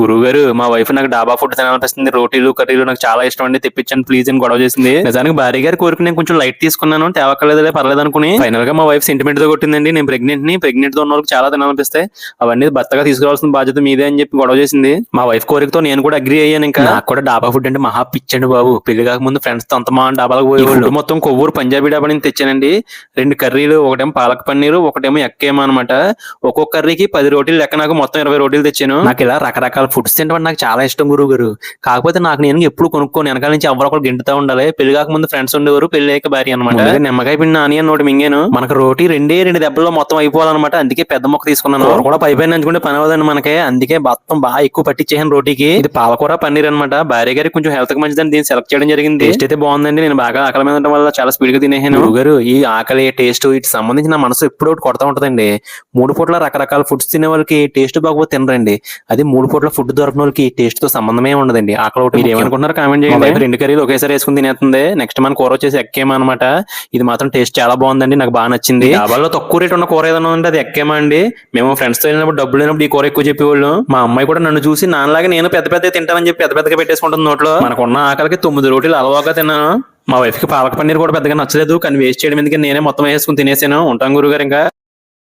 గురుగారు మా వైఫ్ నాకు డాబా ఫుడ్ తినాలనిపిస్తుంది. రోటీలు కర్రీలు నాకు చాలా ఇష్టం అండి. తెప్పించండి ప్లీజ్ అని గొడవ చేసింది. నిజానికి భార్య గారి కోరిక నేను కొంచెం లైట్ తీసుకున్నాను. తేవక్కర్లేదులే పర్లేదు అనుకుని. ఫైనల్గా మా వైఫ్ సెంటిమెంట్తో కొట్టిందండి. నేను ప్రెగ్నెంట్ని ప్రెగ్నెంట్తో ఉన్న వాళ్ళకి చాలా తినాలనిపిస్తాయి అవన్నీ భర్తగా తీసుకురావాల్సిన బాధ్యత మీదే అని చెప్పి గొడవ చేసింది. మా వైఫ్ కోరికతో నేను కూడా అగ్రి అయ్యాను ఇంకా. నాకు కూడా డాబా ఫుడ్ అంటే మహా పిచ్చండి బాబు. పెళ్ళి కాక ముందు ఫ్రెండ్స్తో అంత మా డాబాలకు పోయి ఫుడ్ మొత్తం కొవ్వూరు పంజాబీ డాబా నుంచి తెచ్చానండి. రెండు కర్రీలు ఒకటేమో పాలక్ పన్నీరు ఒకటేమో ఎక్కేమో అనమాట ఒక్కొక్క కర్రీకి పది రోటీలు లెక్క నాకు మొత్తం ఇరవై రోటీలు తెచ్చాను. నాకు ఇలా రకరకాల ఫుడ్స్ తింటే నాకు చాలా ఇష్టం గురువు గారు కాకపోతే నాకు నేను ఎప్పుడు కొనుక్కోను. వెనకాల నుంచి ఎవరో ఒకరు గింటుతా ఉండాలి. పెళ్ళి కాక ముందు ఫ్రెండ్స్ ఉండేవారు పెళ్ళి అయ్యాక భార్య అనమాట నిమ్మకాయ పిండి ఆనియన్ నోటి మింగాను. మనకు రోటీ రెండే రెండు దెబ్బల్లో మొత్తం అయిపోవాలన్నమాట. అందుకే పెద్ద మొక్క తీసుకున్నాను. కూడా పై పైన నంచుకుంటే పని అవ్వదండి మనకి. అందుకే మొత్తం బాగా ఎక్కువ పట్టించేసాను రోటీకి. ఇది పాలకూర పన్నీర్ అనమాట భార్య గారికి కొంచెం హెల్త్కి మంచిదని దీన్ని సెలెక్ట్ చేయడం జరిగింది. టేస్ట్ అయితే బాగుందండి. నేను బాగా ఆకలి మీద ఉండడం వల్ల చాలా స్పీడ్గా తినేసాను. గారు ఈ ఆకలి టేస్ట్ వీటి సంబంధించి నా మనసు ఎప్పుడు ఒకటి కొడతా ఉంటదండి. మూడు పూట్ల రకరకాల ఫుడ్స్ తినే వాళ్ళకి టేస్ట్ బాగోతే తినరండి. అది మూడు పూట్ల ఫుడ్ దొరకని వాళ్ళకి టేస్ట్తో సంబంధమే ఉండదండి. ఆకలి ఒకటి మీరు ఏమనుకుంటున్నారు కామెంట్ చేయండి. రెండు కర్రీలు ఒకేసారి వేసుకుని తినేస్తుంది. నెక్స్ట్ మన కూర వచ్చేసి ఎక్కేమా అనమాట ఇది మాత్రం టేస్ట్ చాలా బాగుందండి. నాకు బాగా నచ్చింది. డాబాల్లో తక్కువ రేట్ ఉన్న కూర ఏదైనా ఉంటే అది ఎక్కేమా అండి? మేము ఫ్రెండ్స్తో వెళ్ళినప్పుడు డబ్బులు లేనప్పుడు ఈ కూర ఎక్కువ చెప్పేవాళ్ళు. మా అమ్మాయి కూడా నన్ను చూసి నాన్నలాగా నేను పెద్ద పెద్ద తింటానని చెప్పి పెద్ద పెద్దగా పెట్టేసుకుంటుంది నోట్లో. మనకున్న ఆకలికి తొమ్మిది రోటీలు అలవాగా తిన్నాను. మా వైఫ్కి పాలక పన్నీర్ కూడా పెద్దగా నచ్చలేదు. కానీ వేస్ట్ చేయడం ఎందుకని నేనే మొత్తం వేసుకుని తినేసాను. ఉంటాం గురుగారు ఇంకా.